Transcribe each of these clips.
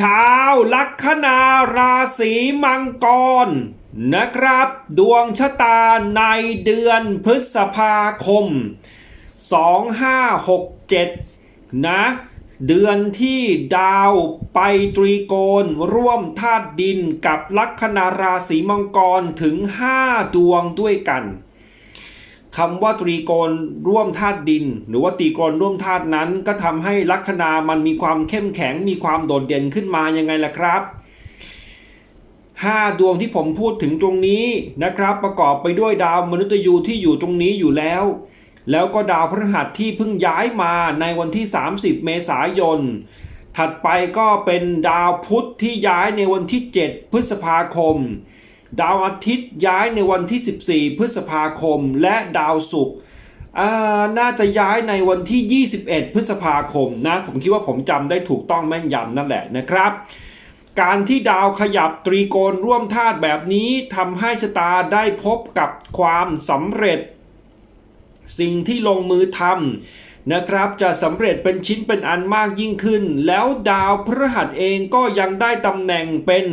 ชาวลัคนาราศีมังกรนะครับ ดวงชะตาในเดือนพฤษภาคม 2567 นะ เดือนที่ดาวไปตรีโกณร่วมธาตุดินกับลัคนาราศีมังกรถึง 5 ดวงด้วยกัน คำว่าตรีโกณร่วมธาตุดิน หรือว่าตรีโกณร่วมธาตุนั้น ก็ทำให้ลัคนามันมีความเข้มแข็งมีความโดดเด่นขึ้นมายังไงล่ะครับ5ดวงที่ผมพูดถึงตรงนี้นะครับ ประกอบไปด้วยดาวมนุษย์ยูที่อยู่ตรงนี้อยู่แล้ว แล้วก็ดาวพฤหัสที่เพิ่งย้ายมาในวันที่ 30 เมษายน ถัดไปก็เป็นดาวพุธที่ย้ายในวันที่ 7 พฤษภาคม ดาวอาทิตย์ย้ายในวันที่ 14 พฤษภาคม และดาวศุกร์น่าจะย้ายในวันที่ 21 พฤษภาคมนะ ผมคิดว่าผมจำได้ถูกต้องแม่นยำนั่นแหละนะครับ การที่ดาวขยับตรีโกณร่วมธาตุแบบนี้ทำให้ชะตาได้พบกับความสำเร็จ สิ่งที่ลงมือทำนะครับ จะสำเร็จเป็นชิ้นเป็นอันมากยิ่งขึ้น แล้วดาวพฤหัสเองก็ยังได้ตำแหน่งเป็น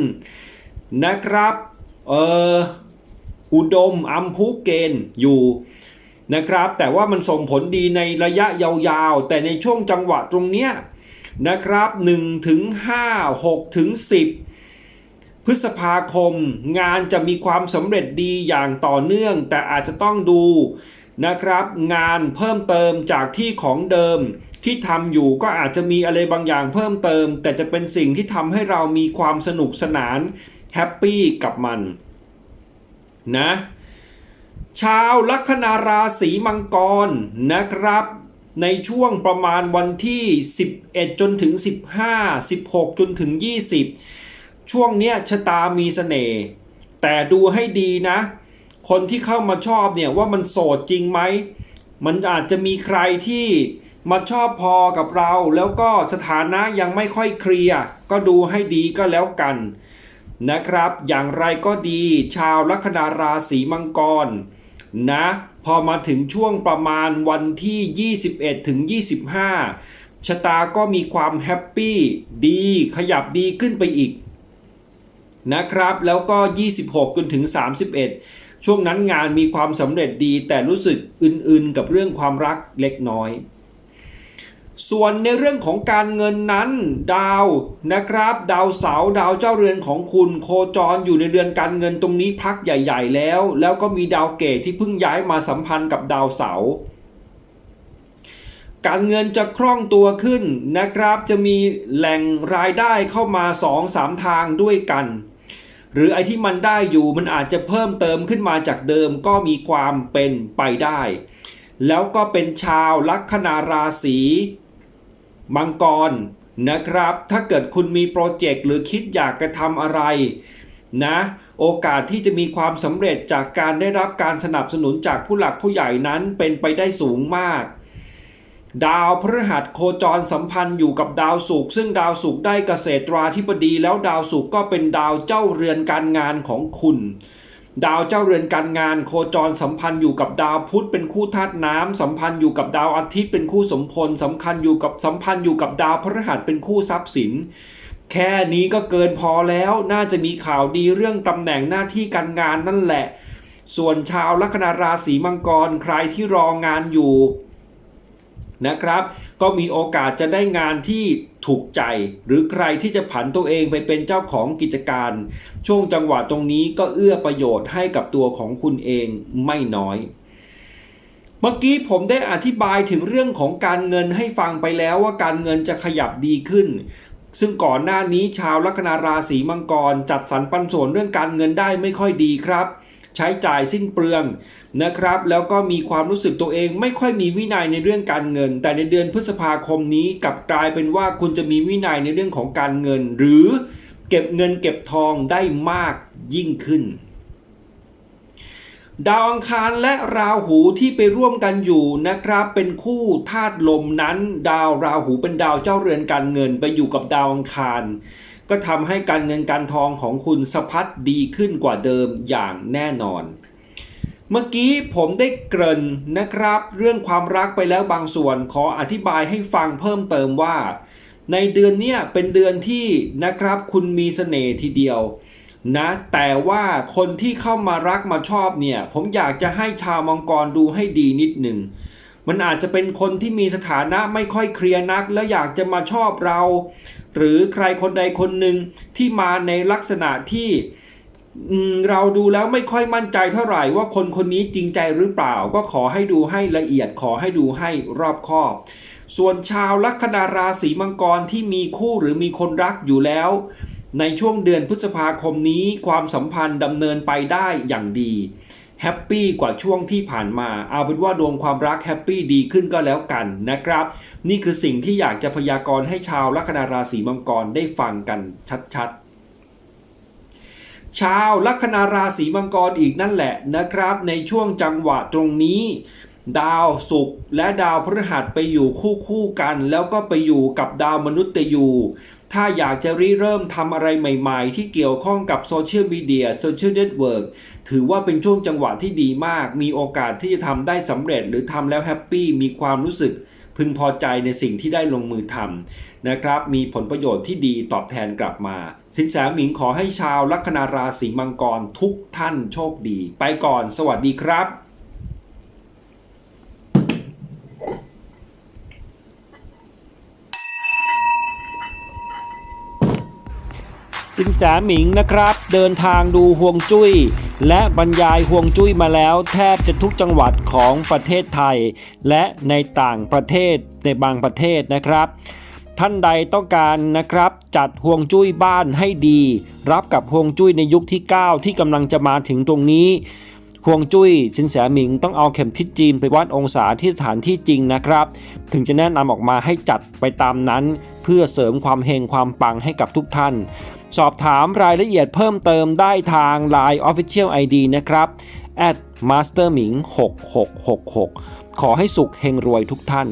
นะครับ เอออุดมอัมพุเกณฑ์อยู่นะครับ แต่ว่ามันส่งผลดีในระยะยาวๆ แต่ในช่วงจังหวะตรงเนี้ยนะครับ1ถึง5 6ถึง10 พฤษภาคม งานจะมีความสำเร็จดีอย่างต่อเนื่อง แต่อาจจะต้องดูนะครับ งานเพิ่มเติมจากที่ของเดิมที่ทำอยู่ก็อาจจะมีอะไรบางอย่างเพิ่มเติม แต่จะเป็นสิ่งที่ทำให้เรามีความสนุกสนาน แฮปปี้กับมันนะชาวลัคนาราศีมังกรนะครับ ในช่วงประมาณวันที่ 11 จนถึง 15 16 จนถึง 20 ช่วงเนี้ยชะตามีเสน่ห์แต่ดูให้ดีนะ คนที่เข้ามาชอบเนี่ยว่ามันโสดจริงไหม มันอาจจะมีใครที่มาชอบพอกับเรา แล้วก็สถานะยังไม่ค่อยเคลียร์ก็ดูให้ดีก็แล้วกัน นะครับ อย่างไรก็ดี ชาวลัคนาราศีมังกรนะพอมาถึงช่วงประมาณวันที่ 21 ถึง 25 ชะตาก็มีความแฮปปี้ดีขยับดีขึ้นไปอีกนะครับ แล้วก็ 26 จนถึง 31 ช่วงนั้นงานมีความสำเร็จดีแต่รู้สึกอื่นๆกับเรื่องความรักเล็กน้อย ส่วนในเรื่องของการเงินนั้น ดาวนะครับ ดาวเสาดาวเจ้าเรือนของคุณโคจรอยู่ในเรือนการเงินตรงนี้พักใหญ่ ๆ แล้ว แล้วก็มีดาวเกตที่เพิ่งย้ายมาสัมพันธ์กับดาวเสาการเงินจะคล่องตัวขึ้นนะครับ จะมีแหล่งรายได้เข้ามา 2-3 ทางด้วยกัน หรือไอ้ที่มันได้อยู่มันอาจจะเพิ่มเติมขึ้นมาจากเดิมก็มีความเป็นไปได้ แล้วก็เป็นชาวลัคนาราศี มังกรนะครับ ถ้าเกิดคุณมีโปรเจกต์หรือคิดอยากจะทำอะไรนะโอกาสที่จะมีความสำเร็จจากการได้รับการสนับสนุนจากผู้หลักผู้ใหญ่นั้นเป็นไปได้สูงมาก ดาวพฤหัสโคจรสัมพันธ์อยู่กับดาวศุกร์ซึ่งดาวศุกร์ได้เกษตราธิบดีแล้วดาวศุกร์ก็เป็นดาวเจ้าเรือนการงานของคุณ ดาวเจ้าเรือนการงาน โคจรสัมพันธ์อยู่กับดาวพุธเป็นคู่ธาตุน้ำสัมพันธ์อยู่กับดาวอาทิตย์เป็นคู่สมพลสำคัญอยู่กับสัมพันธ์อยู่กับดาวพฤหัสเป็นคู่ทรัพย์สิน แค่นี้ก็เกินพอแล้วน่าจะมีข่าวดีเรื่องตำแหน่งหน้าที่การงานนั่นแหละ ส่วนชาวลัคนาราศีมังกรใครที่รองานอยู่นะครับ ก็มีโอกาสจะได้งานที่ถูกใจ หรือใครที่จะผันตัวเองไปเป็นเจ้าของกิจการ ช่วงจังหวะตรงนี้ก็เอื้อประโยชน์ให้กับตัวของคุณเองไม่น้อย เมื่อกี้ผมได้อธิบายถึงเรื่องของการเงินให้ฟังไปแล้วว่าการเงินจะขยับดีขึ้นซึ่งก่อนหน้านี้ชาวลัคนาราศีมังกรจัดสรรปันส่วนเรื่องการเงินได้ไม่ค่อยดีครับ ใช้จ่ายสิ้นเปลืองนะครับ แล้วก็มีความรู้สึกตัวเองไม่ค่อยมีวินัยในเรื่องการเงิน แต่ในเดือนพฤษภาคมนี้กลับกลายเป็นว่าคุณจะมีวินัยในเรื่องของการเงิน หรือเก็บเงินเก็บทองได้มากยิ่งขึ้นดาวอังคารและราหูที่ไปร่วมกันอยู่นะครับ เป็นคู่ธาตุลมนั้น ดาวราหูเป็นดาวเจ้าเรือนการเงินไปอยู่กับดาวอังคาร ก็ทำให้การเงินการทองของคุณสะพัดดีขึ้นกว่าเดิมอย่างแน่นอน เมื่อกี้ผมได้เกริ่นนะครับ เรื่องความรักไปแล้วบางส่วนขออธิบายให้ฟังเพิ่มเติมว่า ในเดือนนี้เป็นเดือนที่นะครับคุณมีเสน่ห์ทีเดียวนะแต่ว่าคนที่เข้ามารักมาชอบเนี่ยผมอยากจะให้ชาวมังกรดูให้ดีนิดหนึ่งมันอาจจะเป็นคนที่มีสถานะไม่ค่อยเคลียร์นัก แล้วอยากจะมาชอบเรา หรือใครคนใดคนหนึ่งที่มาในลักษณะที่เราดูแล้วไม่ค่อยมั่นใจเท่าไหร่ว่าคนคนนี้จริงใจหรือเปล่า ก็ขอให้ดูให้ละเอียดขอให้ดูให้รอบคอบ ส่วนชาวลัคนาราศีมังกรที่มีคู่หรือมีคนรักอยู่แล้ว ในช่วงเดือนพฤษภาคมนี้ความสัมพันธ์ดำเนินไปได้อย่างดี แฮปปี้กว่าช่วงที่ผ่านมา เอาเป็นว่าดวงความรักแฮปปี้ดีขึ้นก็แล้วกันนะครับ นี่คือสิ่งที่อยากจะพยากรณ์ให้ชาวลัคนาราศีมังกรได้ฟังกันชัดๆชาวลัคนาราศีมังกรอีกนั่นแหละนะครับ ในช่วงจังหวะตรงนี้ ดาวศุกร์และดาวพฤหัสไปอยู่คู่คู่กัน แล้วก็ไปอยู่กับดาวมนุษย์ยูถ้าอยากจะริเริ่มทำอะไรใหม่ๆ ที่เกี่ยวข้องกับโซเชียลมีเดียโซเชียลเน็ตเวิร์กถือว่าเป็นช่วงจังหวะที่ดีมาก มีโอกาสที่จะทำได้สำเร็จหรือทำแล้วแฮปปี้มีความรู้สึกพึงพอใจในสิ่งที่ได้ลงมือทำนะครับ มีผลประโยชน์ที่ดีตอบแทนกลับมา สินแสหมิงขอให้ชาวลัคนาราศีมังกรทุกท่านโชคดี ไปก่อน สวัสดีครับ สินแสหมิงนะครับ เดินทางดูห่วงจุ้ย และบรรยายห่วงจุ้ยมาแล้วแทบจะทุกจังหวัดของประเทศไทย และในต่างประเทศในบางประเทศนะครับ ท่านใดต้องการนะครับ จัดห่วงจุ้ยบ้านให้ดี รับกับห่วงจุ้ยในยุคที่ 9 ที่กำลังจะมาถึงตรงนี้ห่วงจุ้ยสินแสหมิงต้องเอาเข็มทิศจีนไปวัดองศาที่สถานที่จริงนะครับ ถึงจะแนะนำออกมาให้จัดไปตามนั้น เพื่อเสริมความเฮงความปังให้กับทุกท่าน สอบถามรายละเอียดเพิ่มเติมได้ทาง Line Official ID นะครับ masterming 6666 ขอให้สุขเฮงรวยทุกท่าน